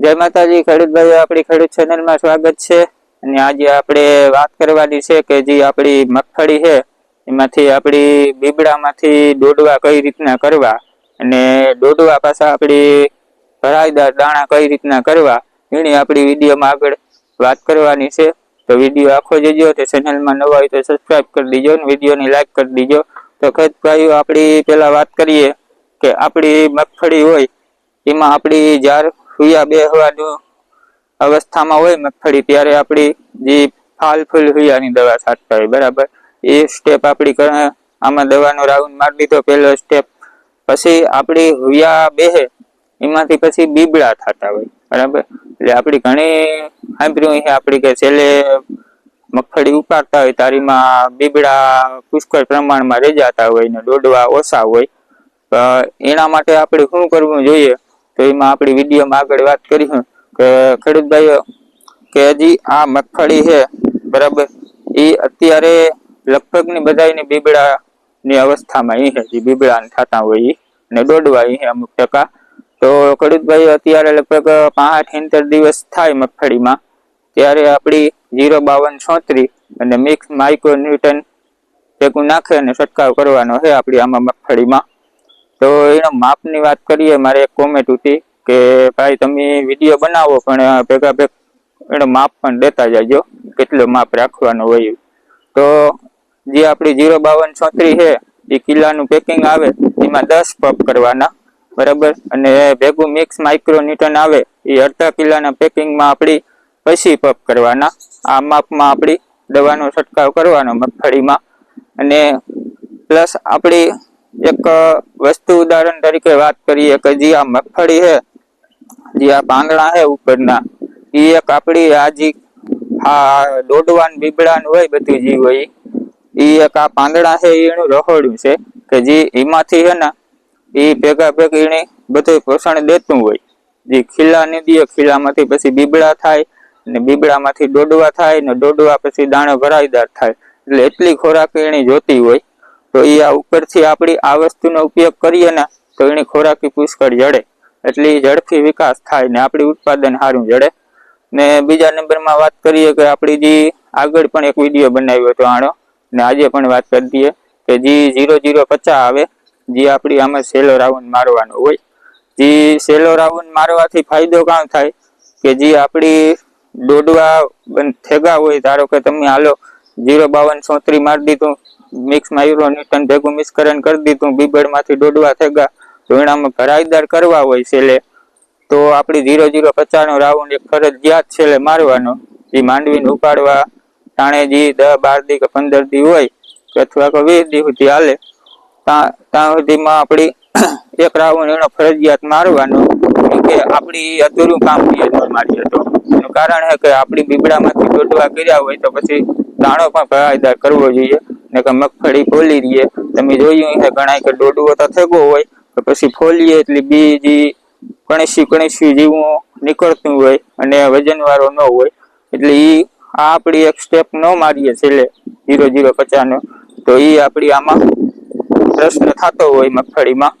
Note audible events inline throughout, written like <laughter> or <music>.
જય માતાજી, ખેડૂત ભાઈઓ, આપણી ખેડૂત ચેનલમાં સ્વાગત છે. અને આજે આપણે વાત કરવાની છે કે જે આપણી મગફળી છે, એમાંથી આપણી બીબડામાંથી દોડવા કઈ રીતના કરવા અને દોડવા પાછા આપણી ભરાઈદાર દાણા કઈ રીતના કરવા, એની આપણી વિડીયોમાં આગળ વાત કરવાની છે. તો વીડિયો આખો જજો, તો ચેનલમાં નવા હોય તો સબસ્ક્રાઈબ કરી દીજો અને વિડીયોને લાઈક કરી દીજો. તો ખેત આપણી પેલા વાત કરીએ કે આપણી મગફળી હોય, એમાં આપણી જાર હુયા બેહવાનું અવસ્થામાં હોય મગફળી, ત્યારે આપણી જે ફાલ ફૂલ હુયાની દવા છાંટતા હોય, બરાબર? એ સ્ટેપ આપણી આમાં દવાનો રાઉન્ડ મારી દીધો, પહેલો સ્ટેપ પછી આપણી હુયા બેહે, એમાંથી પછી બીબડા થતા હોય, બરાબર? એટલે આપણી ઘણી સાંભળ્યું છે આપણી કે છેલ્લે મગફળી ઉપાડતા હોય, તારીમાં બીબડા પુષ્કળ પ્રમાણમાં રેજાતા હોય ને દોડવા ઓછા હોય. એના માટે આપણે શું કરવું જોઈએ? તો એમાં આપણી વિડીયોમાં આગળ વાત કરીશું કે ખેડૂત કે હજી આ મગફળી છે, બરાબર? એ અત્યારે લગભગની બધાની બીબડાની અવસ્થામાં એ છે, જે બીબડા થતા હોય અને દોડવા એ અમુક ટકા. તો ખેડૂત અત્યારે લગભગ પાંઠ ઇંતર દિવસ થાય મગફળીમાં. ત્યારે આપણી જીરો બાવન છોતરી અને મિક્સ માઇક્રો ન્યૂટન ભેગું નાખે અને છંટકાવ કરવાનો છે આપણી આમાં મગફળીમાં. તો એના માપની વાત કરીએ, મારે એક કોમેન્ટ હતી કે, ભાઈ, તમે વીડિયો બનાવો, પણ ભેગા ભેગ એનો માપ પણ દેતા જાજો, કેટલો માપ રાખવાનો હોય. તો જે આપણી જીરો બાવન છોતરી છે, એ કિલ્લાનું પેકિંગ આવે, એમાં દસ પપ કરવાના, બરાબર? અને ભેગું મિક્સ માઇક્રો ન્યૂટન આવે, એ અડધા કિલ્લાના પેકિંગમાં આપણી પછી પપ કરવાના, આ માપમાં આપણી દવાનો છંટકાવ કરવાનો મગફળીમાં. અને પ્લસ આપણી એક વસ્તુ ઉદાહરણ તરીકે વાત કરીએ કે જે આ મગફળી છે, જે આ પાંદડા છે ઉપરના એ એક આપણી આ જે આ દોડવાન, બીબડાન હોય બધું જે હોય એ એક આ પાંદડા છે, એનું રહોડું છે, કે જે એમાંથી છે ને એ ભેગા ભેગી એને બધું પોષણ દેતું હોય. જે ખીલા ને દે ખીલામાંથી પછી બીબડા થાય ને બીબડામાંથી દોડવા થાય, ને દોડવા પછી દાણો ભરાઈદાર થાય. એટલે એટલી ખોરાક એની જોતી હોય તો એ આ ઉપરથી આપણી આ વસ્તુનો ઉપયોગ કરીએ ને તો એની ખોરાકી પુષ્કળ જડે. એટલે એ ઝડપી વિકાસ થાય ને આપણી ઉત્પાદન સારું જડે. ને બીજા નંબરમાં વાત કરીએ કે આપણી જે આગળ પણ એક વીડિયો બનાવ્યો હતો આનો ને આજે પણ વાત કરી દઈએ કે જે ઝીરો ઝીરો પચાસ આવે, જે આપણી આમાં સેલો રાઉન્ડ મારવાનો હોય. જે સેલો રાઉન્ડ મારવાથી ફાયદો કામ થાય? કે જે આપણી દોડવા થેગા હોય, ધારો કે તમે હાલો જીરો બાવન ચોત્રી મારી દીધું મિક્સ યુરો ન્યૂટન ભેગું મિશ્કરણ કરી દીધું, બીબડમાંથી ડોડવા થેગા તો એનામાં ભરાઈદાર કરવા હોય છેલ્લે. તો આપણી જીરો જીરો પચાસનો રાઉન્ડ એક ફરજિયાત છેલ્લે મારવાનો. એ માંડવીને ઉપાડવા તાણે જે દસ બાર દી કે પંદર દી હોય, કે અથવા કે વીસ દી સુધી હાલે. ત્યાં સુધીમાં આપણી <coughs> એક રાઉન્ડ એનો ફરજિયાત મારવાનો કે આપણી અધૂરું કામ મારીએ તો એનું કારણ છે કે આપણી બીબડામાંથી દોડવા કર્યા હોય તો પછી દાણો પણ ભરાઈદાર કરવો જોઈએ. ને કે મગફળી ફોલી દઈએ તમે જોયું છે ઘણા કે દોડવો તો થેગો હોય, તો પછી ફોલીએ એટલે બીજી કણસી કણસી જેવું નીકળતું હોય અને વજનવાળો ન હોય. એટલે એ આ આપણી એક સ્ટેપ ન મારીએ છેલ્લે જીરો જીરો પચાસનો તો એ આપણી આમાં પ્રશ્ન થતો હોય મગફળીમાં.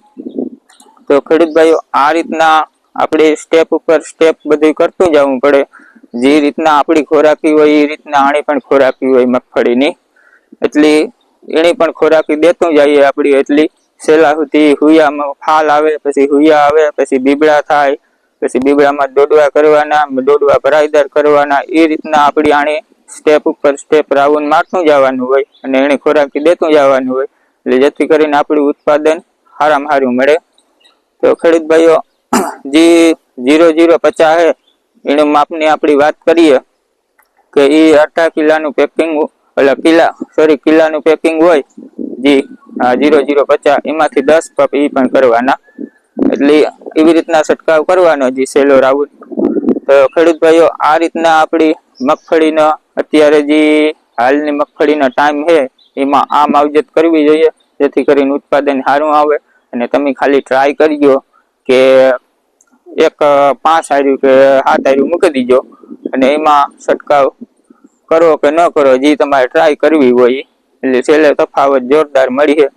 તો ખેડૂત આ રીતના આપણે સ્ટેપ ઉપર સ્ટેપ બધું કરતું જવું પડે. જે રીતના આપણી ખોરાકી હોય એ રીતના આણી પણ ખોરાકી હોય મગફળીની. એટલી એની પણ ખોરાકી દેતું જઈએ આપણી, એટલી છેલ્લા સુધી હુયામાં ફાલ આવે, પછી હુયા આવે, પછી બીબડા થાય, પછી બીબડામાં દોડવા કરવાના, દોડવા ભરાઈદાર કરવાના એ રીતના આપણી આણી સ્ટેપ ઉપર સ્ટેપ રાઉન્ડ મારતું જવાનું હોય અને એને ખોરાકી દેતું જવાનું હોય. એટલે જેથી કરીને આપણું ઉત્પાદન સારામાં સારું મળે. તો ખેડૂત ભાઈઓ, જે જીરો જીરો પચાસ છે એનું માપની આપણી વાત કરીએ કે એ અડધા કિલ્લાનું પેકિંગ એટલે કિલ્લા સોરી કિલ્લાનું પેકિંગ હોય, જે જીરો જીરો પચાસ, એમાંથી દસ પપ એ પણ કરવાના. એટલે એવી રીતના છંટકાવ કરવાનો જે, સેલો, રાઉન્ડ. તો ખેડૂત આ રીતના આપણી મગફળીનો અત્યારે જે, હાલની મગફળીનો ટાઈમ છે, એમાં આ માવજત કરવી જોઈએ, જેથી કરીને ઉત્પાદન સારું આવે. અને તમે ખાલી ટ્રાય કરજો કે એક પાંચ હાર્યું કે સાત હાર્યું મૂકી દીજો. અને એમાં છંટકાવ કરો કે ન કરો, જે તમારે ટ્રાય કરવી હોય, એટલે છેલ્લે તફાવત જોરદાર મળી છે.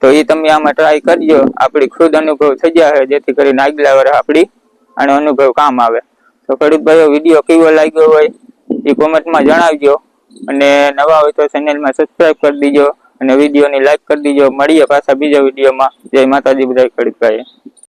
તો એ તમે આમાં ટ્રાય કરજો. આપણી ખુદ અનુભવ થઈ જાય જેથી કરીને આગલા વર્ષ આપણી આનો અનુભવ કામ આવે. તો ખેડૂતભાઈઓ વીડિયો કેવો લાગ્યો હોય એ કોમેન્ટમાં જણાવજો. અને નવા હોય તો ચેનલમાં સબસ્ક્રાઈબ કરી દીજો અને વિડીયોની લાઈક કરી દીજો. મળીએ પાછા બીજા વિડીયોમાં. જય માતાજી બધા ખેડૂત ભાઈ